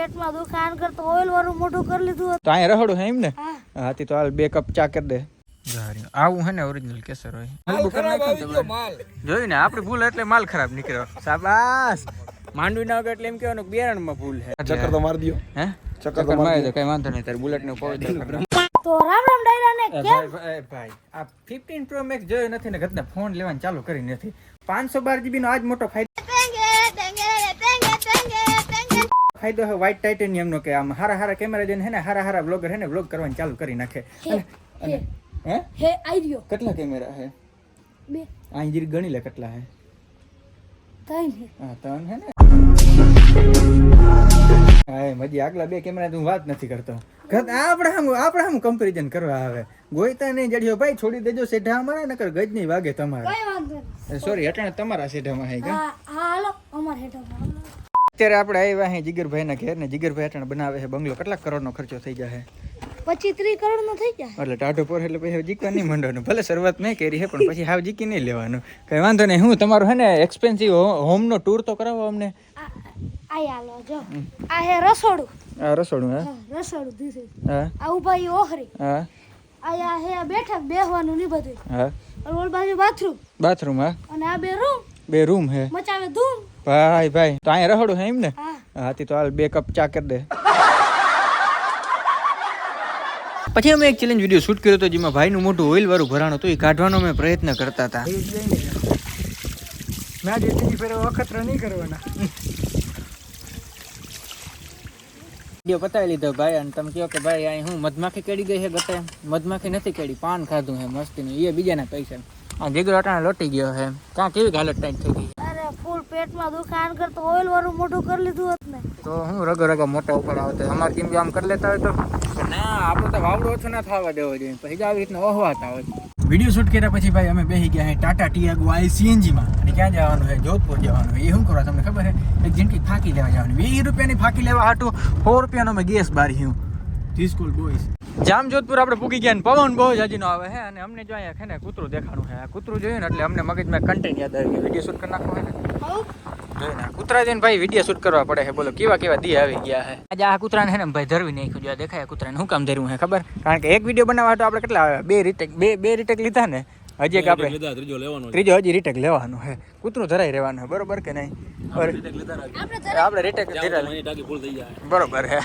પેટમાં દુખાન કરતો ઓઇલ વાળું મોઢું કરી લીધું તો અહીંયા રહોડું હે એમ ને? હા. હાથી તો હાલ બે કપ ચા કરી દે. આવું હે ને ઓરિજિનલ કેસર હોય. જોયું ને આપણી ભૂલ એટલે માલ ખરાબ નીકળ્યો. સાબાસ માંડવી ના એટલે એમ કહેવાનું કે બેરણમાં ભૂલ હે. ચક્કર તો મારી દો હે? ચક્કર મારી દો કઈ વાંધો નહીં તારે બુલેટનું પવિત્ર તો રામ રામ ડાયરા ને કેમ? ભાઈ આ 15 પ્રો મેક્સ જોયો નથી ને ઘટને ફોન લેવાનું ચાલુ કરી નથી. 512 જીબી નો આજ મોટો ફાયદો ફાયદો છે વ્હાઇટ ટાઇટેનિયમ નો કે આમ હારા હારા કેમેરા જઈને હે ને હારા હારા બ્લોગર હે ને બ્લોગ કરવાનું ચાલુ કરી નાખે. હે હે હે? આઈ રહ્યો. કેટલા કેમેરા હે? બે. આ જીરી ગણી લે કેટલા હે? ત્રણ હે. હા ત્રણ હે ને? હા મજી. આગલા બે કેમેરા હું વાત નથી કરતો. આપણે હમ આપણે હમ કમ્પેરિઝન કરવા આવે. ગોઈતા નહીં જડ્યો ભાઈ છોડી દેજો સેઢા અમારા નકર ગજ નહીં વાગે તમારે. સોરી અટાણે તમારા સેઢામાં હે હા હાલો અમાર હેઠળ અત્યારે આપણે આવ્યા હે જીગરભાઈ ના ઘેર ને જીગરભાઈ અટાણે બનાવે છે બંગલો. કેટલા કરોડનો ખર્ચો થઈ જાય પછી ત્રીસ કરોડ નો થઈ જાય એટલે ટાઢો પોર એટલે પછી જીકવા નહીં માંડવાનું. ભલે શરૂઆત મેં કરી છે પણ પછી હાવ જીકી નહીં લેવાનું. કઈ વાંધો નહીં. હું તમારું હે ને એક્સપેન્સિવ હોમનો ટૂર તો કરાવો અમને. આ આ જો. આ હે રસોડું. આ રસોડું હે? રસોડું ધીસ હા? આ ઊભા ઓહરી. હા? આ હે બેઠક બેહવાનું ની બધું. હા? ઓલ બાજુ બાથરૂમ બાથરૂમ હા? અને આ બે રૂમ બે રૂમ હે. મચાવે ધૂમ? ભાઈ ભાઈ તો અહીંયા રહોડું હે એમ ને? હા. હાથી તો હાલ બે કપ ચા કરી દે. પછી અમે એક ચેલેન્જ વીડિયો શૂટ કર્યો હતો જેમાં ભાઈનું મોટું ઓઇલ વાળું ભરાણ હતું એ કાઢવાનો અમે પ્રયત્ન કરતા હતા. ના જે ત્રીજી ફેરે વખત નહીં કરવાના. વીડિયો પતાવી લીધો ભાઈ અને તમે કહો કે ભાઈ અહીં હું મધમાખી કેડી ગઈ છે ગતે મધમાખી નથી કેડી પાન ખાધું છે મસ્તીનું એ બીજાના પૈસા. આ જીગરો અટાણે લોટી ગયો છે. ક્યાં કેવી હાલત ટાઈટ થઈ ગઈ? અરે ફૂલ પેટમાં દુખાન કરતો ઓઇલ વાળું મોટું કરી લીધું હોત ને. તો હું રગો રગો મોટા ઉપર આવતો. અમારે કેમ આમ કરી લેતા હોય તો? ના આપણે તો વાવડો ઓછો ના થવા દેવો જોઈએ. પછી આવી રીતના ઓહવાતા હોય. વીડિયો શૂટ કર્યા પછી ભાઈ અમે બેસી ગયા ટાટા ટીઆગો આઈ સીએનજીમાં. અને ક્યાં જવાનું છે જોધપુર જવાનું એ શું કરવા તમને ખબર છે એક જિંદગી ફાંકી લેવા જવાનું. વીસ રૂપિયાની ફાંકી લેવા હાટું. સો રૂપિયાનો મેં ગેસ બારી ધી સ્કૂલ બોયસ જામ જોધપુર આપણે પૂકી ગયા ને પવન બહુ જાજીનો આવે છે અને અમને જો અહીંયા છે ને કૂતરું દેખાડું છે આ કૂતરું જોયું ને એટલે અમને મગજમાં કન્ટેન્ટ યાદ આવી ગયું. વીડિયો શૂટ કરી નાખવો છે ને. કૂતરા જઈને ભાઈ વીડિયો શૂટ કરવા પડે છે બોલો, કેવા કેવા દી આવી ગયા છે આજે આ કૂતરાને ને ભાઈ ધરવી નાખ્યું. જો દેખાય કૂતરાને શું કામ ધર્યું છે ખબર? કારણ કે એક વીડિયો બનાવવા તો આપણે કેટલા, બે રીટેક બે બે રીટેક લીધા ને. હજી એક આપણે ત્રીજો હજી રીટેક લેવાનું હે કૂતરું ધરાઈ રહેવાનું છે બરોબર કે નહીં? આપણે રીટેક બરોબર હે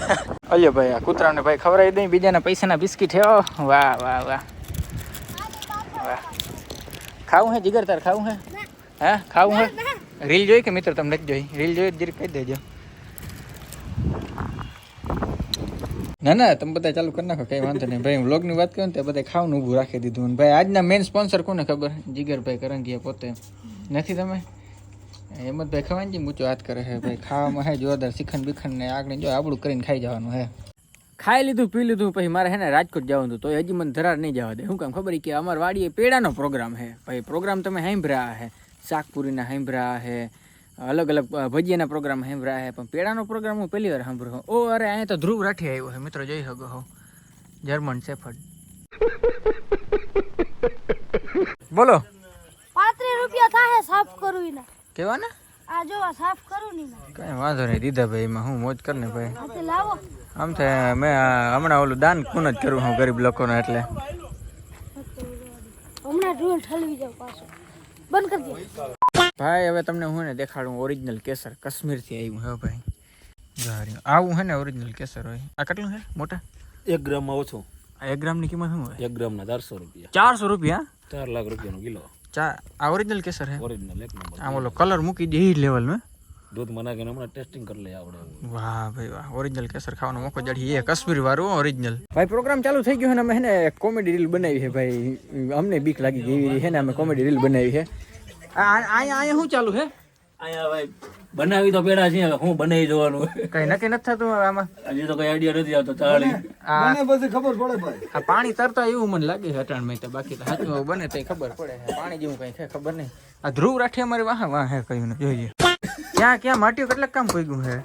અલ્યો ભાઈ આ કૂતરાને ભાઈ ખવડાવી દઈ બીજાના પૈસાના બિસ્કીટ હે. વાહ વાહ વાહ. વાહ. ખાવું હે જીગર તાર ખાવું હે? હે ખાવું હે? રીલ જોઈ કે મિત્ર તમને જ જોઈ? રીલ જોઈ જીર કહી દેજો. ના ના, તમે બધા ચાલુ કરી નાખો, કઈ વાંધો નહીં. ભાઈ વ્લોગની વાત કરું ને તે બધા ખાવાનું ઊભું રાખી દીધું. ભાઈ, આજના મેઇન સ્પોન્સર કોને ખબર? જીગરભાઈ કરંગીયા પોતે. નથી તમે? હેમંતભાઈ ખવાનજી મૂચો હાથ કરે છે. ભાઈ, ખાવામાં હે જોરદાર શિખંડ બિખંડ ને આગળ જો આબડું કરીને ખાઈ જવાનું હે. ખાઈ લીધું, પી લીધું, પછી મારે હે ને રાજકોટ જવાનું હતું. તો હજી મને ધરાર નહીં જવા દે. શું કામ ખબર કે અમાર વાડીએ પેડાનો પ્રોગ્રામ છે ભાઈ પ્રોગ્રામ તમે સાંભળ્યા હે. શાકપુરીના સાંભળ્યા હે. અલગ અલગ ભજીયાના પ્રોગ્રામ સાંભળ્યા હે પણ પેડાનો પ્રોગ્રામ હું પહેલી વાર સાંભળ્યો ઓ અરે અહીંયા તો ધ્રુવ રાઠી આવ્યો છે મિત્રો જોઈ શકો હો. જર્મન સેફર્ડ બોલો. પાંત્રીસ રૂપિયા થાય સાફ કરવી ના કેવા ને આ જો સાફ કરું ની કઈ વાંધો નહીં દીધા ભાઈ એમાં હું મોજ કર ને ભાઈ લાવો. આમ તો મેં હમણાં ઓલું દાન કુન જ કરું હું ગરીબ લોકોને એટલે. હમણાં ઢોલ ઠલવી જાવ પાછો. બંધ કરી દે. ભાઈ હવે તમને હું ને દેખાડું ઓરિજિનલ કેસર. કાશ્મીરથી આવ્યું હે ભાઈ. જારી આવું હે ને ઓરિજિનલ કેસર હોય. આ કેટલું છે મોટા? એક ગ્રામમાં ઓછો. આ એક ગ્રામની કિંમત શું હોય? એક ગ્રામના ચારસો રૂપિયા. ચારસો રૂપિયા? ચાર લાખ રૂપિયાનો કિલો. ચા આ ઓરિજિનલ કેસર હે? ઓરિજિનલ એક નંબર. આમ ઓલો કલર મૂકી દે એ લેવલ દૂધ નાખીને હમણાં ટેસ્ટિંગ કરી લઈએ આપણે વાહ ભાઈ વાહ. ઓરિજિનલ કેસર ખાવાનો મોકો જડી એ કાશ્મીર વાળું ઓરિજિનલ ભાઈ પ્રોગ્રામ ચાલુ થઈ ગયો છે ને અમે હે ને કોમેડી રીલ બનાવી છે ભાઈ. અમને બીક લાગી ગઈ એવી છે ને અમે કોમેડી રીલ બનાવી છે. અહીંયા અહીંયા શું ચાલુ છે? અહીંયા ભાઈ બનાવી તો પેડા છે હવે હું બનાવી જોવાનું. કઈ નક્કી નથી થતું હવે આમાં? હજી તો કઈ આઈડિયા નથી આવતો ચાલી મને પછી ખબર પડે ભાઈ. આ પાણી તરતા એવું મને લાગે છે અટાણ તો બાકી તો સાચું એવું બને તો ખબર પડે છે. પાણી જેવું કઈ છે ખબર નહીં. આ ધ્રુવ રાઠી અમારી વાહ વાહ હે કયું ને જોઈએ ક્યાં ક્યાં માટીઓ કેટલા કામ કોઈ ગયું છે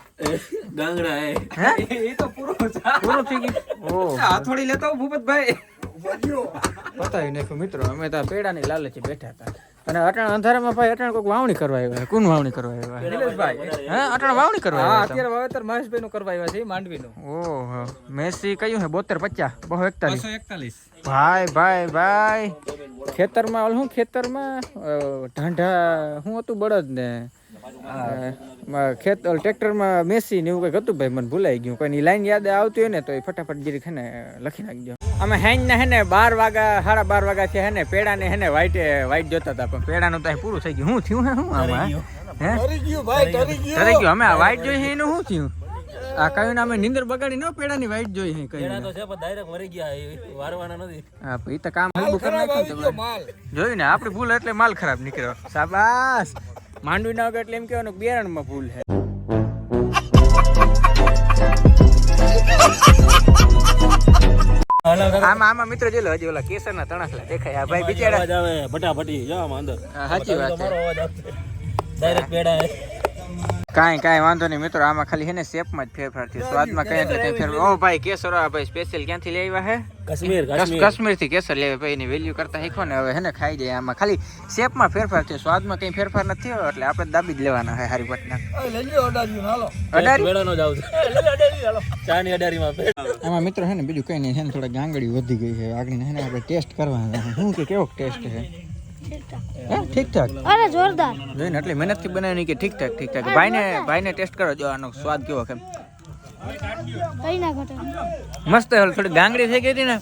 ગાંગડા હે હે? એ તો પૂરો પૂરો થઈ ગયું? ઓ. હાથોડી લેતો ભૂપતભાઈ. બતાવી નાખ્યું મિત્રો અમે તો પેડા પેડાની લાલચે બેઠા હતા. અને અટણ અંધારામાં ભાઈ અટણ કોઈક વાવણી કરવા આવ્યા કોણ વાવણી કરવા આવ્યા નિલેશભાઈ. હા અટણ વાવણી કરવા હા આવ્યા અત્યારે વાવેતર મહેશભાઈ નું કરવા આવ્યા છે માંડવીનું. ઓહો મેસી કયું હે બોતેર પચાસ બહુ એકતાલીસ. એકતાલીસ. ભાઈ ભાઈ ભાઈ. ખેતરમાં ઓલ શું ખેતરમાં ઢાંઢા શું હતું બળદ ને ખેત ટ્રેક્ટરમાં મેસી ને એવું કંઈક હતું ભાઈ મને ભૂલાઈ ગયું. કોઈ લાઈન યાદ આવતી હોય ને તો એ ફટાફટ જરીક હે ને લખી નાખજો. અમે હેન ને હે ને બાર વાગ્યા સાડા બાર વાગ્યા છે હે ને પેડા ને હે ને વાઈટે વાઈટ જોતા હતા પણ પેડાનું તો પૂરું થઈ ગયું. શું થયું હે શું આમાં? તરી ગયું. ભાઈ તરે ગયું. અમે આ વાઈટ જોઈ એનું શું થયું? આ કયું નામે નીંદર બગાડી ન પેડાની વાઈટ જોઈ હે કઈ પેડા તો છે પણ ડાયરેક્ટ મરી ગયા વારવાના નથી. હા પછી તો કામ હલકું કરી નાખ્યું ને તમારે. જોયું ને આપણી ભૂલ એટલે માલ ખરાબ નીકળ્યો. શાબાશ. માંડવી ના એટલે એમ કહેવાનું બિયારણમાં ભૂલ છે આમાં આમાં મિત્ર જોઈ લો હજી ઓલા કેસરના તણખલા દેખાય. આ ભાઈ બિચારા અવાજ આવે જાઓ આમાં અંદર. સાચી વાત છે. તમારો અવાજ આવશે. ડાયરેક્ટ પેડા કાંઈ કાંઈ વાંધો નહીં મિત્રો આમાં ખાલી હે ને શેપમાં જ ફેરફાર થયો. સ્વાદમાં કઈ એટલે કઈ ફેરફાર. ઓ ભાઈ કેસર આ ભાઈ સ્પેશિયલ ક્યાંથી લઈ આવ્યા હે? કાશ્મીર કશ- કાશ્મીર. થી કેસર લેવા ભાઈ એની વેલ્યુ કરતા શીખો ને હવે હે ને ખાઈ જાય આમાં. ખાલી શેપમાં ફેરફાર થયો. સ્વાદમાં કઈ ફેરફાર નથી થયો એટલે આપણે દાબી જ લેવાના છે હારી પટના ચાની અડારીમાં આમાં મિત્રો છે ને બીજું કઈ નહીં. છે ને થોડા ગાંગડી વધી ગઈ છે. આગળ હે ને આપણે ટેસ્ટ કરવાના શું કે કેવો ટેસ્ટ છે? હે ઠીક ઠાક અરે જોરદાર. જોઈને એટલે મહેનતથી બનાવી કે ઠીક ઠાક ઠીક ઠાક ભાઈને ભાઈને ટેસ્ટ કરો જો આનો સ્વાદ કેવો કેમ કઈ ના ઘટે. મસ્ત હે, થોડી ગાંગડી થઈ ગઈ હતી ને.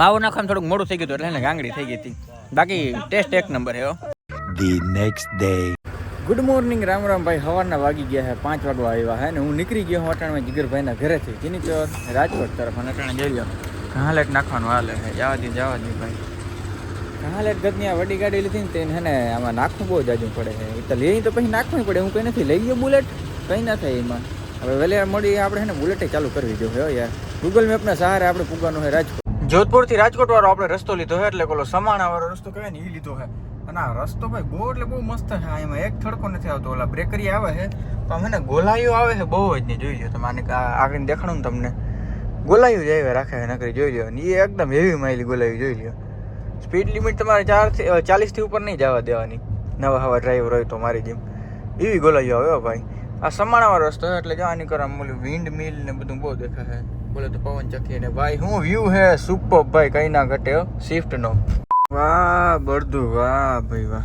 માવો નાખવાનું થોડુંક મોડું થઈ ગયું હતું એટલે એને ગાંગડી થઈ ગઈ હતી. બાકી ટેસ્ટ એક નંબર હે. The next day good morning Ram Ram ભાઈ સવારના વાગી ગયા છે પાંચ વાગવા આવ્યા હે ને હું નીકળી ગયો હું અટાણમાં જીગરભાઈના ઘરેથી. જેની ચોર રાજકોટ તરફ અને અટાણે જઈ ગયો ઘાલેટ નાખવાનું હાલે જવા દે જવા દે ભાઈ. ઘાલેટ ગતની આ વડી ગાડી લીધી ને તેને હે ને આમાં નાખવું બહુ જાજુ પડે છે. તો લઈ તો પછી નાખવું પડે, હું કંઈ નથી, લઈ ગયો બુલેટ? કંઈ ના થાય એમાં. હવે વહેલે મળી આપણે હે ને બુલેટે ચાલુ કરવી જોઈએ. હો યાર. ગૂગલ મેપના સહારે આપણે પૂગવાનું છે રાજકોટ. જોધપુરથી રાજકોટ વાળો આપણે રસ્તો લીધો છે એટલે પેલો સમાણા વાળો રસ્તો કહેવાય ને એ લીધો છે અને આ રસ્તો ભાઈ બહુ, એટલે બહુ મસ્ત છે. એમાં એક થડકો નથી આવતો. ઓલા બ્રેકરી આવે છે. તો આમ હે ને ગોલાઈઓ આવે છે બહુ જ નહીં જોઈ લો તમે, આને આગળ દેખાડું ને તમને. ગોલાયું જ આવે રાખે નકરી, જોઈ લો ને એ એકદમ હેવી માઇલી ગોલાયું જોઈ લ્યો. સ્પીડ લિમિટ તમારે ચારથી અ, ચાલીસથી ઉપર નહીં જવા દેવાની. નવા હવા ડ્રાઈવર હોય તો મારી જેમ. એવી ગોલાઈઓ આવે હો ભાઈ. આ સમાણાવાળો રસ્તો છે એટલે જવાની કરો આમ ઓલું વિન્ડ મિલ ને બધું બહુ દેખાય છે બોલે તો પવન ચક્કી ને ભાઈ હું વ્યૂ હે? સુપર ભાઈ કઈ ના ઘટે શિફ્ટ નો. વાહ બળદું. વાહ ભાઈ વાહ.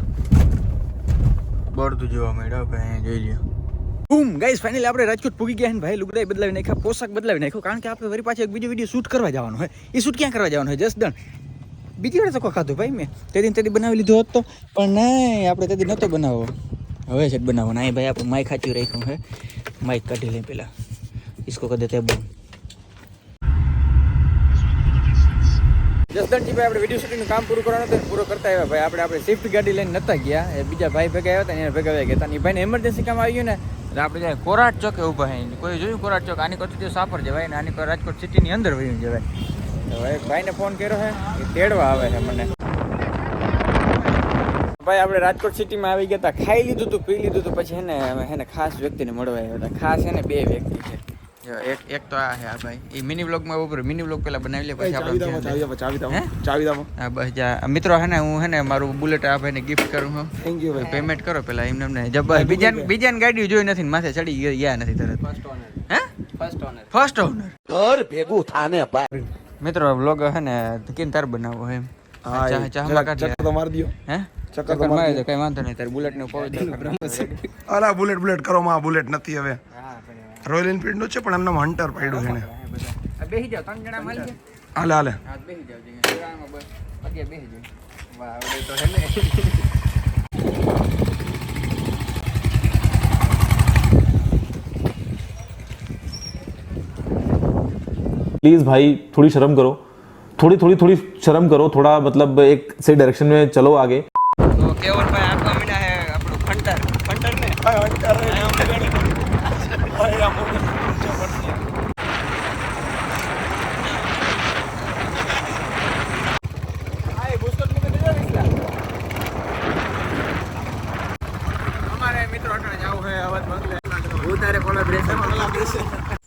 બળદું જોવા મળ્યો ભાઈ અહીંયા જોઈ લ્યો. બૂમ ગાઈસ ફાઇનલી આપણે રાજકોટ પૂગી ગયા ને ભાઈ. લુગડાઈ બદલાવી નાખ્યા પોશાક બદલાવી નાખ્યો. કારણ કે આપણે વળી પાછો એક બીજો વીડિયો શૂટ કરવા જવાનો હોય એ શૂટ ક્યાં કરવા જવાનું હોય જસદણ બીજી વાર ચોખ્ખો ખાધું ભાઈ મેં. તે તેથી તેથી બનાવી લીધો હતો, પણ નહીં, આપણે તેથી નહોતો બનાવો હવે છે બનાવો ના ભાઈ આપણે માઇક ખાચું રાખ્યું હે માઇક કાઢી લઈએ પેલા. ઇસકો કરી દેતા બંધ જસદણજી ભાઈ, આપણે વીડિયો શૂટિંગનું કામ પૂરું કરવાનું હતું પૂરો કરતા આવ્યા ભાઈ. આપણે આપણે સ્વિફ્ટ ગાડી લઈને નહોતા ગયા. એ બીજા ભાઈ ભેગા આવ્યા હતા એના ભેગા આવ્યા ગયા હતા. ભાઈને એમરજન્સી કામ આવ્યું ને, એટલે આપણે જાય કોરાટ ચોકે ઊભા હે કોઈ જોયું કોરાટ ચોક? આની કરતી સાફર જવાય ને આની રાજકોટ સિટીની અંદર વયું જવાય. તો એક ભાઈને ફોન કર્યો છે. એ તેડવા આવે છે મને. ભાઈ આપણે રાજકોટ સિટીમાં આવી ગયા હતા. ખાઈ લીધું હતું પી લીધું હતું પછી હેને અમે હેને ખાસ વ્યક્તિને મળવા આવ્યા હતા. ખાસ છે ને બે વ્યક્તિ છે. એક એક તો આ છે આ ભાઈ. એ મિની બ્લોગમાં ઉપર મિની બ્લોગ પેલા બનાવી લે પછી આપણે ચાવી દામો ચાવી દામો ચાવી દામો હા? બસ જા. મિત્રો હે ને હું હે ને મારું બુલેટ આ ભાઈને ગિફ્ટ કરું છું. થેન્ક યુ ભાઈ. પેમેન્ટ કરો પહેલા એમને એમને. જબ બીજા બીજાની ગાડી જોઈ નથી ને માથે ચડી ગયા- નથી તરત. હે? ફર્સ્ટ ઓનર ફર્સ્ટ ઓનર ઘર ભેગું થાને ભાઈ. મિત્રો બ્લોગ હે ને કેમ તાર બનાવો એમ? હા ચાહ એ ચાહમાં કાઢ લે ચક્કર તો મારી દ્યો. હે? ચક્કર ચક્કર મારી મારી વાંધો નહીં તારે બુલેટ બુલેટ બુલેટ કરો માં બુલેટ નથી હવે. રોયલ એનફિલ્ડનું છે પણ એમને હન્ટર પડ્યું એને ને. બેસી જાઓ ત્રણ જણા મળી હાલે બેસી બેસી જાઓ વાહ હવે તો હે ને प्लीज़ भाई थोड़ी शर्म करो थोड़ी थोड़ी थोड़ी शर्म करो थोड़ा मतलब एक सही डायरेक्शन में चलो आगे तो केवल भाई आपका मिला है अपना फंटर फंटर ने फंटर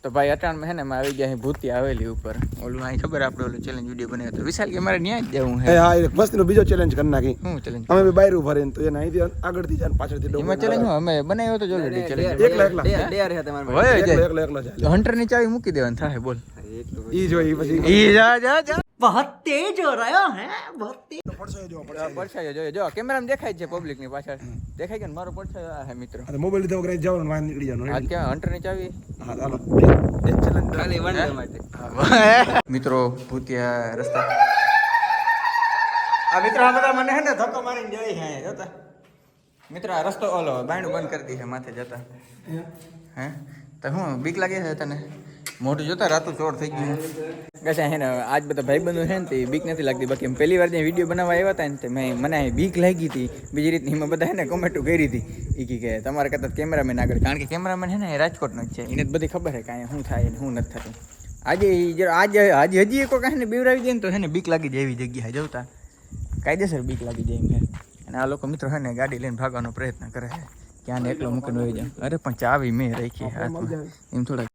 તો ભાઈ અટાણમાં છે ને અમે આવી ગયા અહીં ભૂતી આવેલી ઉપર. ઓલું અહીં ખબર આપણે ઓલું ચેલેન્જ વીડિયો બનાવ્યો હતો. વિશાલ કે મારે ન્યાય જ જવું એ હે હા એક મસ્તીનો બીજો ચેલેન્જ કરી નાખી. શું ચેલેન્જ અમે બી ઊભા રહીને તો એને અહીંથી આગળથી જાય પાછળથી ડોમ એમાં ચેલેન્જ અમે બનાવ્યો તો ઓલરેડી ચેલેન્જ એકલા એકલા. હોય તમારે હોય એકલો એકલો જાય. હન્ટરની ચાવી મૂકી દેવાની થાય બોલ. ઈ જો ઈ પછી ઈ જા જા જા. પડછાયો જોવો તેજ પડછાયો. જોયો જો કેમેરામાં દેખાય છે પબ્લિકની પાછળ. દેખાય કે મારો પડછાયો આ હે મિત્રો. અરે મોબાઈલ લીધો વગર જવાનું વાહન નીકળી જવાનું આ કે હન્ટરની ચાવી? હા ચાલો એક માટે. મિત્રો ભૂતિયા રસ્તા. આ મિત્રો આ બધા મને હે ને ધક્કો મારીને જાય હે જોતા? મિત્રો આ રસ્તો ઓલો બાયણું બંધ કરી દી છે માથે જતા. હે? તો હું બીક લાગે છે તને? મોઢું જોતા રાતું ચોર થઈ ગયું. કશા હે ને, આજ બધા ભાઈ ભાઈબંધો છે ને તે બીક નથી લાગતી. બાકી પહેલી વાર જે વીડિયો બનાવવા આવ્યા હતા ને તે મેં મને બીક લાગી હતી. બીજી રીતની એમાં બધા ને કોમેન્ટો કરી હતી. એ કી કે તમારે કરતાં કેમેરામેન આગળ. કારણ કે કેમેરામેન છે ને એ રાજકોટનો જ છે. એને બધી ખબર છે કાંઈ શું થાય શું નથી થતું. આજે જરા આજે આજે હજી એક વખત ને બીવરાવી જાય ને તો છે ને બીક લાગી જાય એવી જગ્યાએ જવતા કાયદેસર બીક લાગી જાય એમ અને આ લોકો મિત્રો છે ને ગાડી લઈને ભાગવાનો પ્રયત્ન કરે છે ક્યાં ને એકલો મૂકીને હોય જાય. અરે પણ ચાવી મેં રાખી એમ થોડા